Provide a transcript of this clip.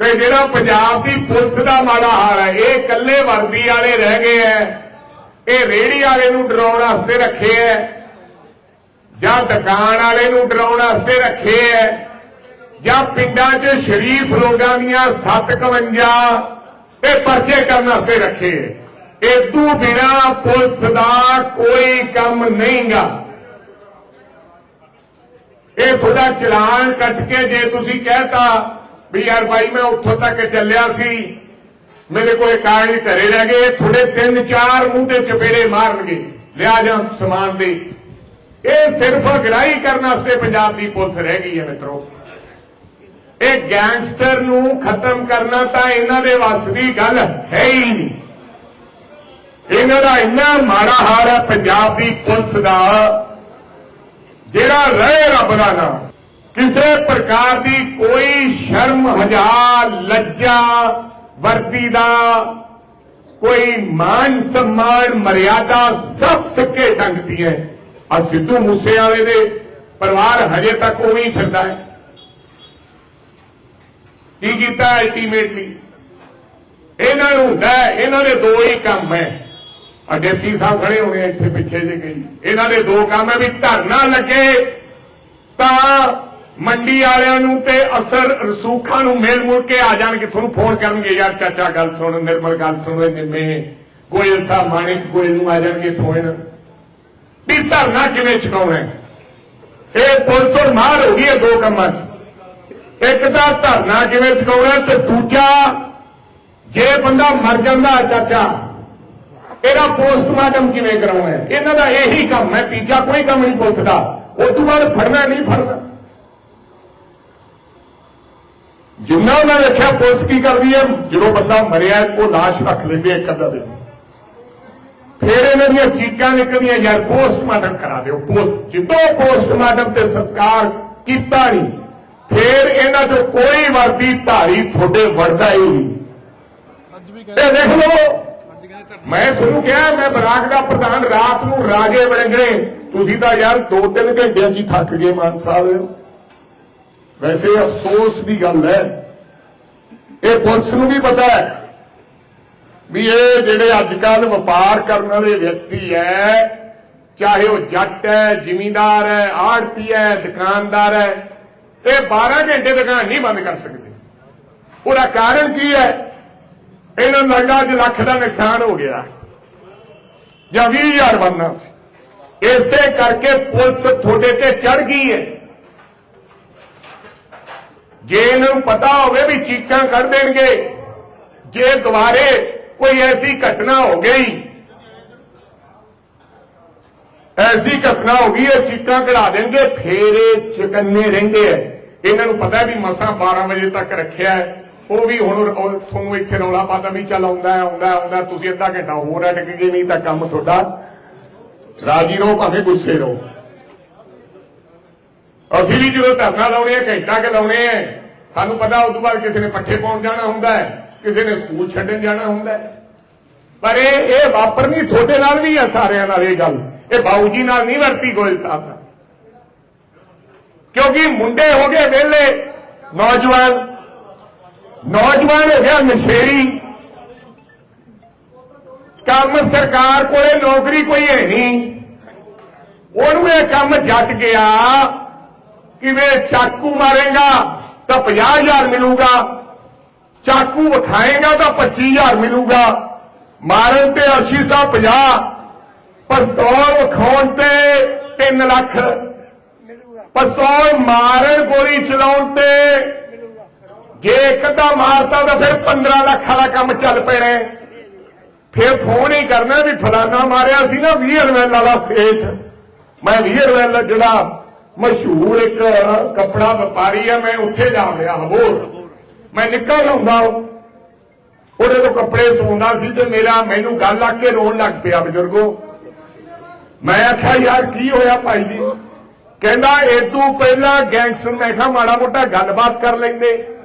ਤੇ ਜਿਹੜਾ ਪੰਜਾਬ ਦੀ ਪੁਲਿਸ ਦਾ ਮਾੜਾ ਹਾਲ ਹੈ, ਇਹ ਇਕੱਲੇ ਵਰਦੀ ਵਾਲੇ ਰਹਿ ਗਏ ਐ। ਇਹ ਰੇੜੀ ਵਾਲੇ ਨੂੰ ਡਰਾਉਣ ਵਾਸਤੇ ਰੱਖੇ ਐ, ਜਾਂ ਦੁਕਾਨ ਵਾਲੇ ਨੂੰ ਡਰਾਉਣ ਵਾਸਤੇ ਰੱਖੇ ਐ, ਜਾਂ ਪਿੰਡਾਂ 'ਚ ਸ਼ਰੀਫ ਲੋਕਾਂ ਦੀਆਂ 751 ਇਹ ਪਰਚੇ ਕਰਨ ਵਾਸਤੇ ਰੱਖੇ ਐ। ਤੋਂ ਬਿਨਾ ਪੁਲਿਸ ਦਾ ਕੋਈ ਕੰਮ ਨਹੀਂਗਾ। ਇਹ ਤੁਹਾਡਾ ਚਲਾਨ ਕੱਟ ਕੇ ਜੇ ਤੁਸੀਂ ਕਹਿਤਾ ਵੀ ਯਾਰ ਬਾਈ ਮੈਂ ਉੱਥੋਂ ਤੱਕ ਚੱਲਿਆ ਸੀ। ਮੇਰੇ ਕੋਲ ਕਾਗਜ਼ ਧਰੇ ਰਹਿ ਗਏ। ਤੁਹਾਡੇ ਤਿੰਨ ਚਾਰ ਮੂੰਹ ਤੇ ਚਪੇੜੇ ਮਾਰਨਗੇ। ਲਿਆ ਜਾਂ ਸਮਾਨ ਦੇ। ਇਹ ਸਿਰਫ ਗ੍ਰਾਹੀ ਕਰਨ ਵਾਸਤੇ ਪੰਜਾਬ ਦੀ ਪੁਲਿਸ ਰਹਿ ਗਈ ਹੈ ਮਿੱਤਰੋ। ਇਹ ਗੈਂਗਸਟਰ ਨੂੰ ਖਤਮ ਕਰਨਾ ਤਾਂ ਇਹਨਾਂ ਦੇ ਵੱਸ ਦੀ ਗੱਲ ਹੈ ਹੀ ਨਹੀਂ। ਇਹਨਾਂ ਦਾ ਇੰਨਾ ਮਾੜਾ ਹਾਲ ਹੈ ਪੰਜਾਬ ਦੀ ਪੁਲਿਸ ਦਾ, ਜਿਹੜਾ ਰਹੇ ਰੱਬ ਦਾ ਨਾਮ। ਕਿਸੇ ਪ੍ਰਕਾਰ ਦੀ ਕੋਈ ਸ਼ਰਮ, ਹਜਾ ਲੱਜਾ ਵਰਦੀ ਦਾ ਕੋਈ ਮਾਨ, ਸਨਮਾਨ, ਮਰਿਆਦਾ ਸਭ ਸਿੱਕੇ ਟੰਗਦੀ ਹੈ। ਆ ਸਿੱਧੂ ਮੂਸੇ ਵਾਲੇ ਦੇ ਪਰਿਵਾਰ ਹਜੇ ਤੱਕ ਉਹ ਹੀ ਫਿਰਦਾ ਹੈ। ਕੀ ਕੀਤਾ ਅਲਟੀਮੇਟਲੀ ਇਹਨਾਂ ਨੂੰ ਹੁੰਦਾ ਇਹਨਾਂ ਦੇ ਦੋ ਹੀ ਕੰਮ ਹੈ। ਆ ਡਿਪਟੀ ਸਾਹਿਬ ਖੜੇ ਹੋਣੇ ਇੱਥੇ ਪਿੱਛੇ ਜੇ ਗਈ ਇਹਨਾਂ ਦੇ ਦੋ ਕੰਮ ਹੈ ਵੀ ਧਰਨਾ ਲੱਗੇ ਤਾਂ ਮੰਡੀ ਵਾਲਿਆਂ ਨੂੰ ਤੇ ਅਸਰ ਰਸੂਖਾਂ ਨੂੰ ਮਿਲ ਮੁੜ ਕੇ ਆ ਜਾਣਗੇ ਤੁਹਾਨੂੰ ਫੋਨ ਕਰਨਗੇ? ਯਾਰ ਚਾਚਾ ਗੱਲ ਸੁਣ, ਨਿਰਮਲ ਗੱਲ ਸੁਣ ਨਿੰਮੇ। ਗੋਇਲ ਸਾਹਿਬ ਮਾਣਿਕ ਗੋਇਲ ਨੂੰ ਆ ਜਾਣਗੇ ਫੋਨ ਵੀ ਧਰਨਾ ਕਿਵੇਂ ਚੁਕਾਉਣਾ ਇਹ ਪੁਲਿਸ ਔਰ ਮਾਰ ਹੋ ਗਈ ਹੈ ਦੋ ਕੰਮਾਂ 'ਚ। ਇੱਕ ਤਾਂ ਧਰਨਾ ਕਿਵੇਂ ਚੁਕਾਉਣਾ ਤੇ ਦੂਜਾ ਜੇ ਬੰਦਾ ਮਰ ਜਾਂਦਾ ਚਾਚਾ, ਇਹਦਾ ਪੋਸਟਮਾਰਟਮ ਕਿਵੇਂ ਕਰਾਉਣਾ ਇਹਨਾਂ ਦਾ ਇਹੀ ਕੰਮ ਹੈ, ਤੀਜਾ ਕੋਈ ਕੰਮ ਨਹੀਂ ਪੁੱਛਦਾ। ਦਾ ਉਸ ਤੋਂ ਬਾਅਦ ਫੜਨਾ ਨਹੀਂ ਫੜਨਾ। ਜਿੰਨਾ ਉਹਨਾਂ ਨੇ ਦੇਖਿਆ ਪੁਲਿਸ ਕੀ ਕਰਦੀ ਹੈ? ਜਦੋਂ ਬੰਦਾ ਮਰਿਆ, ਉਹ ਲਾਸ਼ ਰੱਖ ਲੈਂਦੇ ਇੱਕ ਅੱਧਾ ਦਿਨ। ਫਿਰ ਇਹਨਾਂ ਦੀਆਂ ਚੀਕਾਂ ਨਿਕਲਦੀਆਂ, ਯਾਰ ਪੋਸਟਮਾਰਟਮ ਕਰਾ ਦਿਓ। ਪੋਸਟ ਜਦੋਂ ਪੋਸਟਮਾਰਟਮ ਤੇ ਸੰਸਕਾਰ ਕੀਤਾ ਨਹੀਂ, ਫਿਰ ਇਹਨਾਂ ਚੋਂ ਕੋਈ ਵਰਦੀ ਧਾਰੀ ਤੁਹਾਡੇ ਵੜਦਾ ਹੀ ਨਹੀਂ। ਅੱਜ ਦੇਖ ਲਓ, ਮੈਂ ਤੁਹਾਨੂੰ ਕਿਹਾ, ਮੈਂ ਬਰਾਕ ਦਾ ਪ੍ਰਧਾਨ, ਰਾਤ ਨੂੰ ਰਾਜੇ ਵੜੰਗੜੇ ਤੁਸੀਂ ਤਾਂ ਯਾਰ 2-3 ਘੰਟਿਆਂ 'ਚ ਹੀ ਥੱਕ ਗਏ, ਮਾਨ ਸਾਹਿਬ। ਵੈਸੇ ਅਫਸੋਸ ਦੀ ਗੱਲ ਹੈ। ਇਹ ਪੁਲਿਸ ਨੂੰ ਵੀ ਪਤਾ ਹੈ ਵੀ ਇਹ ਜਿਹੜੇ ਅੱਜ ਕੱਲ ਵਪਾਰ ਕਰਨ ਵਾਲੇ ਵਿਅਕਤੀ ਹੈ, ਚਾਹੇ ਉਹ ਜੱਟ ਹੈ, ਜ਼ਿਮੀਂਦਾਰ ਹੈ ਆੜਤੀ ਹੈ, ਦੁਕਾਨਦਾਰ ਹੈ, ਇਹ 12 ਘੰਟੇ ਦੁਕਾਨ ਨਹੀਂ ਬੰਦ ਕਰ ਸਕਦੇ। ਉਹਦਾ ਕਾਰਨ ਕੀ ਹੈ? ਇਹਨਾਂ ਨੂੰ ਲੱਗਦਾ ਅੱਜ ਲੱਖ ਦਾ ਨੁਕਸਾਨ ਹੋ ਗਿਆ। ਜਾਂ 20000 ਬਣਨਾ ਸੀ। ਇਸੇ ਕਰਕੇ ਪੁਲਿਸ ਤੁਹਾਡੇ ਤੇ ਚੜ ਗਈ ਹੈ। ਜੇ ਇਹਨਾਂ ਨੂੰ ਪਤਾ ਹੋਵੇ ਵੀ ਚੀਕਾਂ ਕੱਢ ਦੇਣਗੇ, ਜੇ ਦੁਬਾਰੇ ਕੋਈ ਐਸੀ ਘਟਨਾ ਹੋ ਗਈ, ਐਸੀ ਘਟਨਾ ਹੋ ਗਈ, ਇਹ ਚੀਕਾਂ ਕਢਾ ਦੇਣਗੇ, ਫੇਰੇ ਇਹ ਚਕੰਨੇ ਰਹਿੰਦੇ ਐ ਇਹਨਾਂ ਨੂੰ ਪਤਾ ਵੀ ਮਸਾਂ 12 ਵਜੇ ਤੱਕ ਰੱਖਿਆ ਉਹ ਵੀ ਹੁਣ ਉਹ ਤੁਹਾਨੂੰ ਇੱਥੇ ਰੌਲਾ ਪਾਤਾ ਵੀ ਚੱਲ ਆਉਂਦਾ ਆਉਂਦਾ ਆਉਂਦਾ ਤੁਸੀਂ ਅੱਧਾ ਘੰਟਾ ਹੋਰ ਅਟਕ ਗਏ, ਨਹੀਂ ਤਾਂ ਕੰਮ ਤੁਹਾਡਾ। ਰਾਜੀ ਰਹੋ, ਭਾਵੇਂ ਗੁੱਸੇ ਰਹੋ। ਅਸੀਂ ਵੀ ਜਦੋਂ ਧਰਨਾ ਲਾਉਣੇ ਆ, ਘੰਟਾ ਕੇ ਲਾਉਣੇ ਆ ਸਾਨੂੰ ਪਤਾ ਉਸ ਤੋਂ ਬਾਅਦ ਕਿਸੇ ਨੇ ਪੱਠੇ ਪਾਉਣ ਜਾਣਾ ਹੁੰਦਾ ਹੈ, ਕਿਸੇ ਨੇ ਸਕੂਲ ਛੱਡਣ ਜਾਣਾ ਹੁੰਦਾ ਹੈ। ਪਰ ਇਹ ਇਹ ਵਾਪਰਨੀ ਤੁਹਾਡੇ ਨਾਲ ਵੀ ਆ ਸਾਰਿਆਂ ਨਾਲ ਇਹ ਗੱਲ। ਇਹ ਬਾਊ ਜੀ ਨਾਲ ਨਹੀਂ ਵਰਤੀ ਗੋਇਲ ਸਾਹਿਬ ਨਾਲ। ਕਿਉਂਕਿ ਮੁੰਡੇ ਹੋ ਗਏ ਵਿਹਲੇ, ਨੌਜਵਾਨ ਨੌਜਵਾਨ ਹੋ ਗਿਆ ਨਸ਼ੇਰੀ ਕੰਮ ਸਰਕਾਰ ਕੋਲੇ ਨੌਕਰੀ ਕੋਈ ਹੈ ਨਹੀਂ। ਉਹਨੂੰ ਇਹ ਕੰਮ ਜੱਜ ਗਿਆ ਕਿਵੇਂ ਚਾਕੂ ਮਾਰੇਗਾ। ਤਾਂ 50000 ਮਿਲੂਗਾ। ਚਾਕੂ ਵਿਖਾਏਗਾ ਤਾਂ 25000 ਮਿਲੂਗਾ। ਮਾਰਨ ਤੇ ਅਰਸ਼ੀ ਸਾਹਿਬ 50 ਪਸਤੌਲ ਵਿਖਾਉਣ ਤੇ 3 ਲੱਖ। ਪਿਸਤੌਲ ਮਾਰਨ ਗੋਲੀ ਚਲਾਉਣ ਤੇ ਜੇ ਇੱਕ ਅੱਧਾ ਮਾਰਤਾ ਤਾਂ ਫਿਰ 15 ਲੱਖ ਵਾਲਾ ਕੰਮ ਚੱਲ ਪੈਣਾ। ਹੈ। ਫਿਰ ਫੋਨ ਹੀ ਕਰਨਾ ਵੀ ਫਲਾਨਾ ਮਾਰਿਆ ਸੀ ਨਾ 20 ਰੁਪਏ ਵਾਲਾ ਸੇਠ। ਮੈਂ 20 ਰੁਪਏ ਜਿਹੜਾ ਮਸ਼ਹੂਰ ਇੱਕ ਕੱਪੜਾ ਵਪਾਰੀ ਆ, ਮੈਂ ਉੱਥੇ ਜਾ ਰਿਹਾ ਹੋਰ ਮੈਂ ਨਿਕਲ ਹੁੰਦਾ ਉਹਦੇ ਤੋਂ ਕੱਪੜੇ ਸੌਂਦਾ ਸੀ ਤੇ ਮੇਰਾ ਮੈਨੂੰ ਗੱਲ ਆ ਕੇ ਰੋਣ ਲੱਗ ਪਿਆ ਬਜ਼ੁਰਗੋ। ਮੈਂ ਆਖਿਆ, ਯਾਰ, ਕੀ ਹੋਇਆ ਭਾਈ ਜੀ? ਕਹਿੰਦਾ, ਇਹ ਏਦੂ ਪਹਿਲਾਂ ਗੈਂਗਸਟਰ ਮੈਂ ਕਿਹਾ, ਮਾੜਾ ਮੋਟਾ ਗੱਲਬਾਤ ਕਰ ਲੈਂਦੇ।